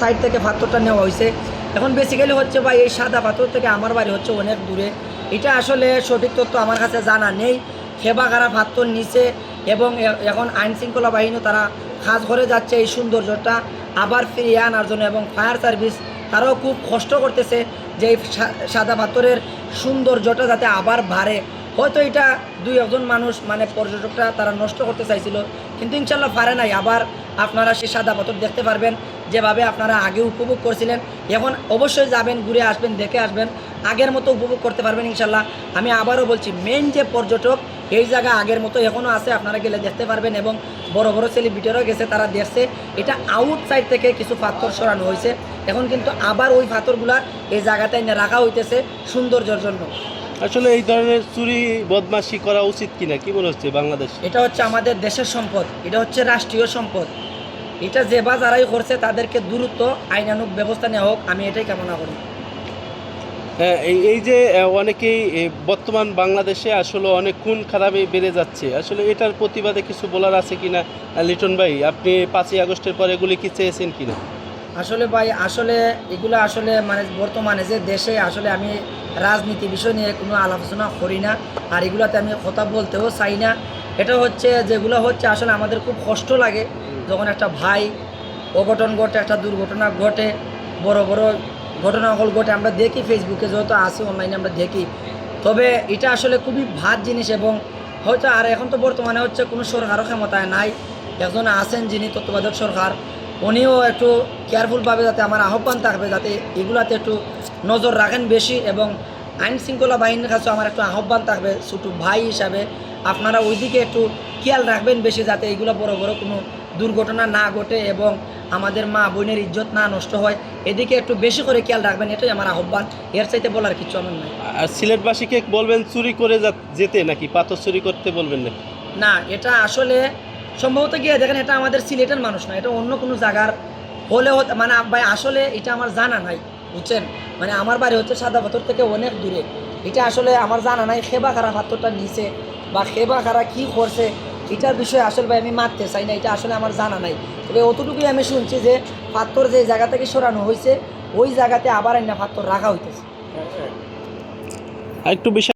Side থেকে পাথরটা নেওয়া হয়েছে। এখন বেসিক্যালি হচ্ছে ভাই, এই সাদা পাথর থেকে আমার বাড়ি হচ্ছে অনেক দূরে। এটা আসলে সঠিক তথ্য আমার কাছে জানা নেই। খেবাগারা পাথর নিচে এবং এখন আইন শৃঙ্খলা বাহিনী তারা কাজ করে যাচ্ছে এই সৌন্দর্যটা। আবার ফিরিয়ে আনার জন্য এবং ফায়ার সার্ভিস তারাও খুব কষ্ট করতেছে যে সাদা পাথরের সৌন্দর্যটা যাতে আবার বাড়ে। হয়তো এটা দুই একজন মানুষ মানে পর্যটকরা তারা নষ্ট করতে চাইছিল। কিন্তু ইনশাল্লাহ পারে নাই। আবার আপনারা সেই সাদা পাথর দেখতে পারবেন, যেভাবে আপনারা আগে উপভোগ করছিলেন। এখন অবশ্যই যাবেন, ঘুরে আসবেন, দেখে আসবেন। আগের মতো উপভোগ করতে পারবেন ইনশাল্লাহ। আমি আবারও বলছি মেন যে পর্যটক, এই জায়গা আগের মতো এখনও আছে। আপনারা গেলে দেখতে পারবেন এবং বড় বড় সেলিব্রিটিরাও গেছে, তারা দেখছে। এটা আউটসাইড থেকে কিছু পাথর সরানো হয়েছে। এখন কিন্তু আবার ওই পাথরগুলা এই জায়গাতে রাখা হইতেছে সৌন্দর্যের জন্য। আসলে এই ধরনের চুরি বদমাশি করা উচিত কিনা? কি মনে হচ্ছে বাংলাদেশ? এটা হচ্ছে আমাদের দেশের সম্পদ। এটা হচ্ছে রাষ্ট্রীয় সম্পদ। এটা যে বা যারাই করছে তাদেরকে দ্রুত আইনানুক ব্যবস্থা নেওয়া হোক আমি এটাই কামনা করি। হ্যাঁ এই যে অনেকেই বর্তমান বাংলাদেশে আসলে অনেক খুন খারাপে বেড়ে যাচ্ছে। আসলে এটার প্রতিবাদে কিছু বলার আছে কিনা? লিটন ভাই আপনি পাঁচই আগস্টের পরে এগুলি কি চেয়েছেন কিনা? আসলে ভাই, আসলে এগুলো আসলে মানে বর্তমানে যে দেশে আসলে আমি রাজনীতি বিষয় নিয়ে কোনো আলোচনা করি না, আর এগুলোতে আমি কথা বলতেও চাই না। এটা হচ্ছে, যেগুলো হচ্ছে আসলে আমাদের খুব কষ্ট লাগে। যখন একটা ভাই অঘটন ঘটে, একটা দুর্ঘটনা ঘটে, বড় বড় ঘটনা হল ঘটে, আমরা দেখি ফেসবুকে যত আসি অনলাইনে আমরা দেখি। তবে এটা আসলে খুবই ভাত জিনিস এবং হয়তো আর এখন তো বর্তমানে হচ্ছে কোনো সরকারও ক্ষমতায় নাই। একজন আছেন যিনি তত্ত্বাবধায়ক সরকার উনিও একটু কেয়ারফুলভাবে যাতে আমার আহ্বান থাকবে যাতে এগুলাতে একটু নজর রাখেন বেশি এবং আইন শৃঙ্খলা বাহিনীর কাছে আমার একটু আহ্বান থাকবে ছোটো ভাই হিসাবে। আপনারা ওইদিকে একটু খেয়াল রাখবেন বেশি যাতে এগুলো বড় বড় কোনো দুর্ঘটনা না ঘটে এবং আমাদের মা বোনের ইজ্জত না নষ্ট হয়। এদিকে একটু বেশি করে খেয়াল রাখবেন এটাই আমার আহ্বান। এর চাইতে বলার কিছু আমার নাই। আর সিলেটবাসীকে বলবেন চুরি করে যা- যেতে নাকি? পাথর চুরি করতে বলবেন নাকি? না এটা আসলে সম্ভবত গিয়ে দেখেন এটা আমাদের সিলেটের মানুষ না, এটা অন্য কোনো জায়গার হলেও মানে ভাই আসলে এটা আমার জানা নাই, বুঝছেন? মানে আমার বাড়ি হচ্ছে সাদা পাথর থেকে অনেক দূরে। এটা আসলে আমার জানা নাই, খেবা খারা পাথরটা নিচে বা খেবা খারা কী করছে, এটার বিষয়ে আসলে ভাই আমি মারতে চাই না, এটা আসলে আমার জানা নাই। তবে অতটুকুই আমি শুনছি যে পাথর যে জায়গা থেকে সরানো হয়েছে ওই জায়গাতে আবার একটা পাথর রাখা হইতেছে। একটু